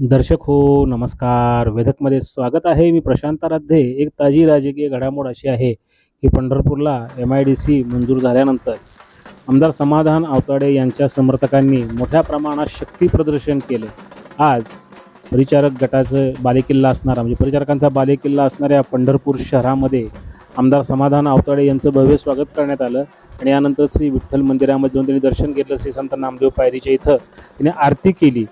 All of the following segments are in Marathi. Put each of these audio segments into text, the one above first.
दर्शक हो नमस्कार. वेधकमध्ये स्वागत आहे. मी प्रशांत आराध्ये एक ताजी राजकीय घडामोड अशी आहे की पंढरपूरला एम आय डी सी मंजूर झाल्यानंतर आमदार समाधान आवताडे यांच्या समर्थकांनी मोठ्या प्रमाणात शक्ती प्रदर्शन केले. आज परिचारक गटाचं बालेकिल्ला असणारा म्हणजे परिचारकांचा बालेकिल्ला असणाऱ्या पंढरपूर शहरामध्ये आमदार समाधान आवताडे यांचं भव्य स्वागत करण्यात आलं आणि यानंतर श्री विठ्ठल मंदिरामध्ये जाऊन त्यांनी दर्शन घेतलं. श्री संत नामदेव पायरीच्या इथं त्यांनी आरती केली.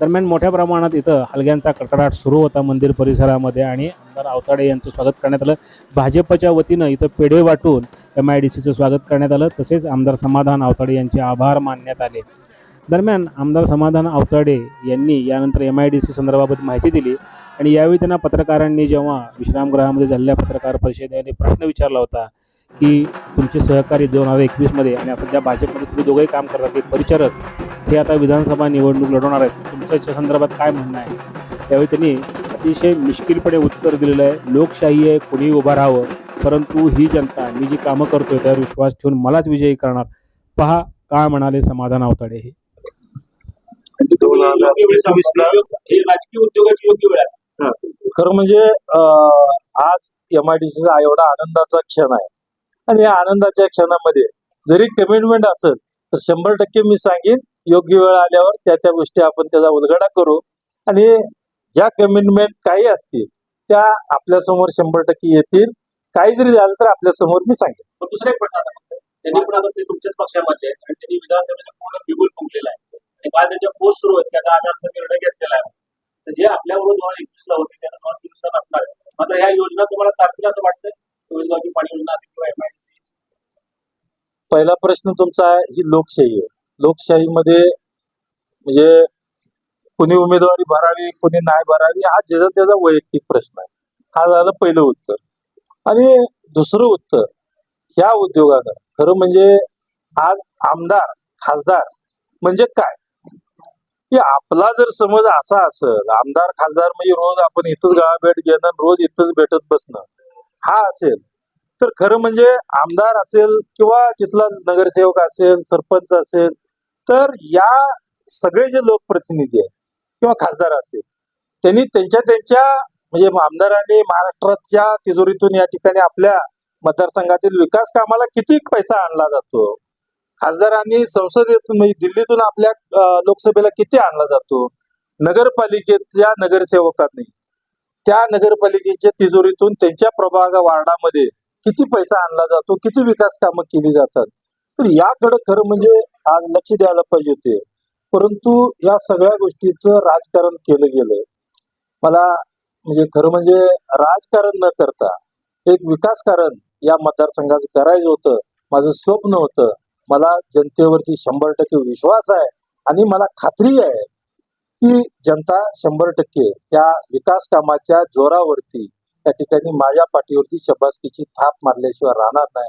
दरम्यान मोठ्या प्रमाणात इथं हलग्यांचा कडकडाट सुरू होता मंदिर परिसरामध्ये आणि आमदार आवताडे यांचं स्वागत करण्यात आलं. भाजपच्या वतीनं इथं पेढे वाटून एम आय डी सीचं स्वागत करण्यात आलं. तसेच आमदार समाधान आवताडे यांचे आभार मानण्यात आले. दरम्यान आमदार समाधान आवताडे यांनी यानंतर एम आय डी सी संदर्भाबद्दल माहिती दिली आणि यावेळी त्यांना पत्रकारांनी जेव्हा विश्रामगृहामध्ये झालेल्या पत्रकार परिषदेने प्रश्न विचारला होता की तुमचे सहकारी दोन हजार एकवीसमध्ये आणि सध्या भाजपमध्ये तुम्ही दोघंही काम करतात एक परिचारक हे आता विधानसभा निवडणूक लढवणार आहेत. तुमचं याच्या संदर्भात काय म्हणणं आहे? त्यावेळी त्यांनी अतिशय मिश्किलपणे उत्तर दिलेलं आहे. लोकशाही आहे कोणी उभं राहावं. परंतु ही जनता मी जी कामं करतोय त्यावर विश्वास ठेवून मलाच विजयी करणार. पहा काय म्हणाले समाधान आवताडे हे. राजकीय उद्योगाची योग्य वेळ आहे. खरं म्हणजे आज एम आय डी सीचा एवढा आनंदाचा क्षण आहे. आणि या आनंदाच्या क्षणामध्ये जरी कमिटमेंट असेल तर शंभर टक्के मी सांगेन योग्य वेळ आल्यावर त्या त्या गोष्टी आपण त्याचा उलगडा करू. आणि ज्या कमिटमेंट काही असतील त्या आपल्यासमोर शंभर टक्के येतील. काही जरी झालं तर आपल्यासमोर मी सांगेन. पण दुसरा एक प्रश्न. त्यांनी पण आता ते तुमच्याच पक्षामध्ये आणि त्यांनी विधानसभेला पूर्ण बिगुल फुंकलेला आहे. आणि काल त्यांच्या पोस्ट सुरू आहेत की आता आधारचा निर्णय घेतलेला आहे. तर जे आपल्या बरोबर दोन हजार एकवीस ला होते त्यांना दोन चोवीस ला नसणार. मात्र ह्या योजना तुम्हाला तारखेला असं वाटतं चोवीस गावची पाणी योजना असेल किंवा एमआयडीसी पहिला प्रश्न तुमचा ही लोकशाही आहे. लोकशाहीमध्ये म्हणजे कुणी उमेदवारी भरावी कुणी नाही भरावी हा ज्याचा त्याचा वैयक्तिक प्रश्न आहे. हा झालं पहिलं उत्तर. आणि दुसरं उत्तर ह्या उद्योगानं खरं म्हणजे आज आमदार खासदार म्हणजे काय? की आपला जर समज असा असेल आमदार खासदार म्हणजे रोज आपण इथंच गावा भेट घेणं रोज इथंच भेटत बसणं हा असेल तर खरं म्हणजे आमदार असेल किंवा तिथला नगरसेवक असेल सरपंच असेल तर या सगळे जे लोकप्रतिनिधी आहेत किंवा खासदार असेल त्यांनी त्यांच्या त्यांच्या म्हणजे आमदारांनी महाराष्ट्राच्या तिजोरीतून या ठिकाणी आपल्या मतदारसंघातील विकास कामाला किती पैसा आणला जातो? खासदारांनी संसदेतून म्हणजे दिल्लीतून आपल्या लोकसभेला किती आणला जातो? नगरपालिकेच्या नगरसेवकांनी. त्या नगरपालिकेच्या तिजोरीतून त्यांच्या प्रभाग वार्डामध्ये किती पैसा आणला जातो? किती विकास कामं केली जातात? तर याकडे खरं म्हणजे आज लक्ष द्यायला पाहिजे होते. परंतु या सगळ्या गोष्टीचं राजकारण केलं गेलंय. मला म्हणजे खरं म्हणजे राजकारण न करता एक विकासकारण या मतदारसंघाचं करायचं होतं. माझं स्वप्न होतं. मला जनतेवरती शंभर टक्के विश्वास आहे आणि मला खात्री आहे की जनता शंभर टक्के त्या विकास कामाच्या जोरावरती त्या ठिकाणी माझ्या पाठीवरती शबासकीची थाप मारल्याशिवाय राहणार नाही.